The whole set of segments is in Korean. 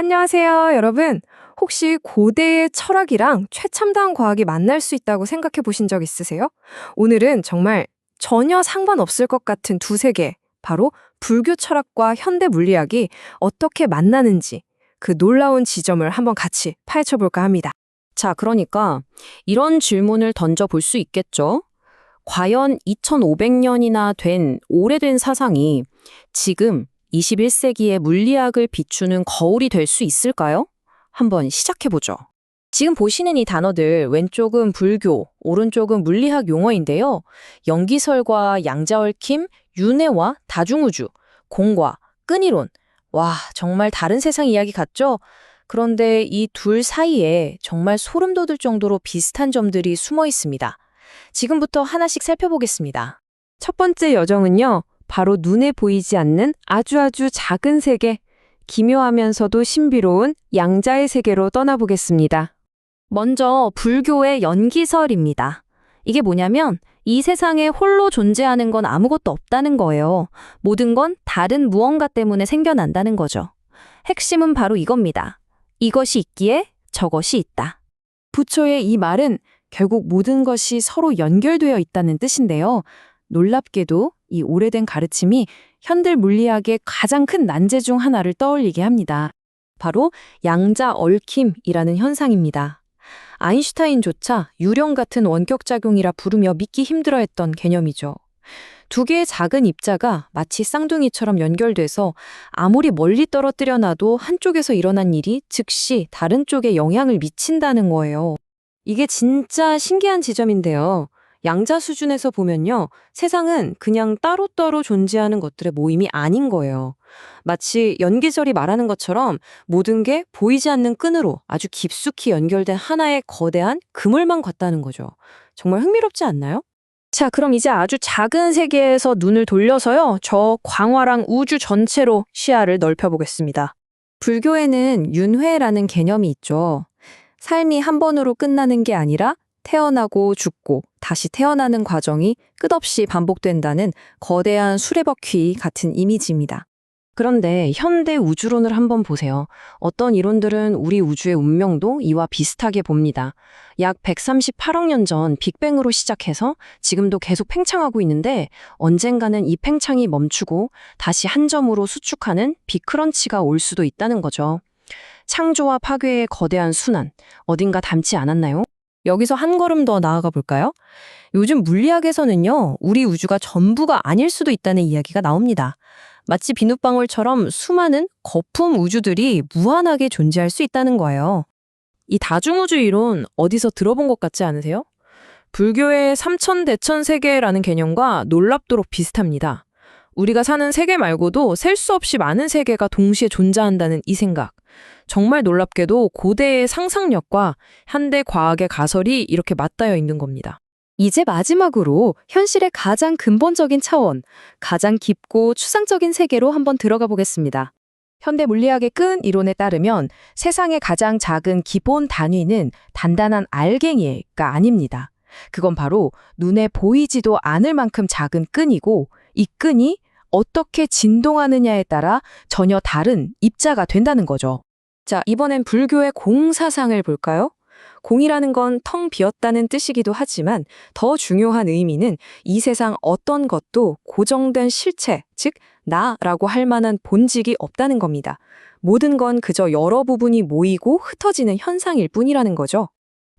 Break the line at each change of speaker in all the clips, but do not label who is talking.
안녕하세요, 여러분. 혹시 고대의 철학이랑 최첨단 과학이 만날 수 있다고 생각해 보신 적 있으세요? 오늘은 정말 전혀 상관없을 것 같은 두 세계, 바로 불교 철학과 현대 물리학이 어떻게 만나는지 그 놀라운 지점을 한번 같이 파헤쳐 볼까 합니다.
자, 그러니까 이런 질문을 던져 볼 수 있겠죠? 과연 2500년이나 된 오래된 사상이 지금 21세기의 물리학을 비추는 거울이 될 수 있을까요? 한번 시작해보죠. 지금 보시는 이 단어들 왼쪽은 불교, 오른쪽은 물리학 용어인데요. 연기설과 양자얽힘, 윤회와 다중우주, 공과, 끈이론. 와, 정말 다른 세상 이야기 같죠? 그런데 이 둘 사이에 정말 소름 돋을 정도로 비슷한 점들이 숨어 있습니다. 지금부터 하나씩 살펴보겠습니다.
첫 번째 여정은요, 바로 눈에 보이지 않는 아주 아주 작은 세계, 기묘하면서도 신비로운 양자의 세계로 떠나보겠습니다.
먼저 불교의 연기설입니다. 이게 뭐냐면 이 세상에 홀로 존재하는 건 아무것도 없다는 거예요. 모든 건 다른 무언가 때문에 생겨난다는 거죠. 핵심은 바로 이겁니다. 이것이 있기에 저것이 있다.
부처의 이 말은 결국 모든 것이 서로 연결되어 있다는 뜻인데요. 놀랍게도 이 오래된 가르침이 현대 물리학의 가장 큰 난제 중 하나를 떠올리게 합니다. 바로 양자 얽힘이라는 현상입니다. 아인슈타인조차 유령 같은 원격작용이라 부르며 믿기 힘들어했던 개념이죠. 두 개의 작은 입자가 마치 쌍둥이처럼 연결돼서 아무리 멀리 떨어뜨려 놔도 한쪽에서 일어난 일이 즉시 다른 쪽에 영향을 미친다는 거예요. 이게 진짜 신기한 지점인데요. 양자 수준에서 보면요. 세상은 그냥 따로따로 존재하는 것들의 모임이 아닌 거예요. 마치 연기절이 말하는 것처럼 모든 게 보이지 않는 끈으로 아주 깊숙이 연결된 하나의 거대한 그물만 같다는 거죠. 정말 흥미롭지 않나요?
자, 그럼 이제 아주 작은 세계에서 눈을 돌려서요. 저 광활한 우주 전체로 시야를 넓혀보겠습니다.
불교에는 윤회라는 개념이 있죠. 삶이 한 번으로 끝나는 게 아니라 태어나고 죽고 다시 태어나는 과정이 끝없이 반복된다는 거대한 수레바퀴 같은 이미지입니다. 그런데 현대 우주론을 한번 보세요. 어떤 이론들은 우리 우주의 운명도 이와 비슷하게 봅니다. 약 138억 년 전 빅뱅으로 시작해서 지금도 계속 팽창하고 있는데 언젠가는 이 팽창이 멈추고 다시 한 점으로 수축하는 빅크런치가 올 수도 있다는 거죠. 창조와 파괴의 거대한 순환, 어딘가 닮지 않았나요? 여기서 한 걸음 더 나아가 볼까요? 요즘 물리학에서는요, 우리 우주가 전부가 아닐 수도 있다는 이야기가 나옵니다. 마치 비눗방울처럼 수많은 거품 우주들이 무한하게 존재할 수 있다는 거예요. 이 다중우주 이론 어디서 들어본 것 같지 않으세요? 불교의 삼천대천 세계라는 개념과 놀랍도록 비슷합니다. 우리가 사는 세계 말고도 셀 수 없이 많은 세계가 동시에 존재한다는 이 생각. 정말 놀랍게도 고대의 상상력과 현대 과학의 가설이 이렇게 맞닿아 있는 겁니다. 이제 마지막으로 현실의 가장 근본적인 차원, 가장 깊고 추상적인 세계로 한번 들어가 보겠습니다. 현대 물리학의 끈 이론에 따르면 세상의 가장 작은 기본 단위는 단단한 알갱이가 아닙니다. 그건 바로 눈에 보이지도 않을 만큼 작은 끈이고 이 끈이 어떻게 진동하느냐에 따라 전혀 다른 입자가 된다는 거죠. 자, 이번엔 불교의 공사상을 볼까요? 공이라는 건 텅 비었다는 뜻이기도 하지만 더 중요한 의미는 이 세상 어떤 것도 고정된 실체, 즉 나라고 할 만한 본직이 없다는 겁니다. 모든 건 그저 여러 부분이 모이고 흩어지는 현상일 뿐이라는 거죠.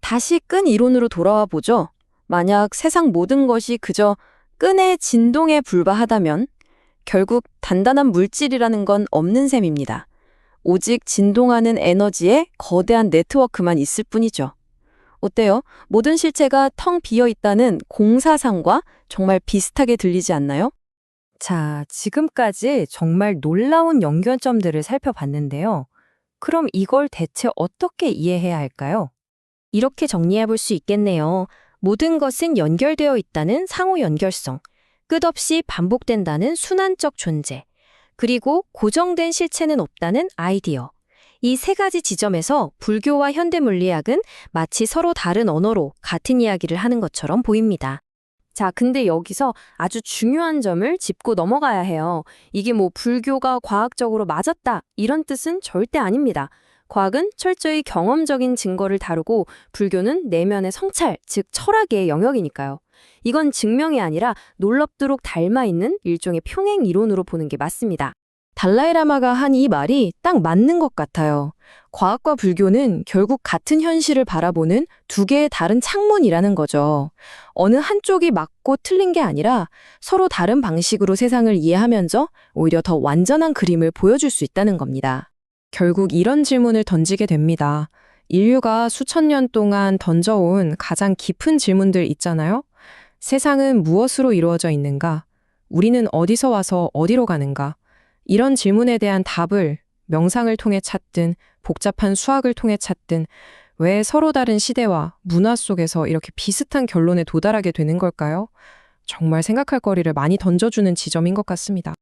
다시 끈 이론으로 돌아와 보죠. 만약 세상 모든 것이 그저 끈의 진동에 불과하다면 결국 단단한 물질이라는 건 없는 셈입니다. 오직 진동하는 에너지의 거대한 네트워크만 있을 뿐이죠. 어때요? 모든 실체가 텅 비어 있다는 공사상과 정말 비슷하게 들리지 않나요? 자, 지금까지 정말 놀라운 연결점들을 살펴봤는데요. 그럼 이걸 대체 어떻게 이해해야 할까요? 이렇게 정리해 볼 수 있겠네요. 모든 것은 연결되어 있다는 상호 연결성, 끝없이 반복된다는 순환적 존재, 그리고 고정된 실체는 없다는 아이디어. 이 세 가지 지점에서 불교와 현대 물리학은 마치 서로 다른 언어로 같은 이야기를 하는 것처럼 보입니다.
자, 근데 여기서 아주 중요한 점을 짚고 넘어가야 해요. 이게 뭐 불교가 과학적으로 맞았다 이런 뜻은 절대 아닙니다. 과학은 철저히 경험적인 증거를 다루고 불교는 내면의 성찰, 즉 철학의 영역이니까요. 이건 증명이 아니라 놀랍도록 닮아 있는 일종의 평행 이론으로 보는 게 맞습니다.
달라이라마가 한 이 말이 딱 맞는 것 같아요. 과학과 불교는 결국 같은 현실을 바라보는 두 개의 다른 창문이라는 거죠. 어느 한쪽이 맞고 틀린 게 아니라 서로 다른 방식으로 세상을 이해하면서 오히려 더 완전한 그림을 보여줄 수 있다는 겁니다.
결국 이런 질문을 던지게 됩니다. 인류가 수천 년 동안 던져온 가장 깊은 질문들 있잖아요? 세상은 무엇으로 이루어져 있는가? 우리는 어디서 와서 어디로 가는가? 이런 질문에 대한 답을 명상을 통해 찾든 복잡한 수학을 통해 찾든 왜 서로 다른 시대와 문화 속에서 이렇게 비슷한 결론에 도달하게 되는 걸까요? 정말 생각할 거리를 많이 던져주는 지점인 것 같습니다.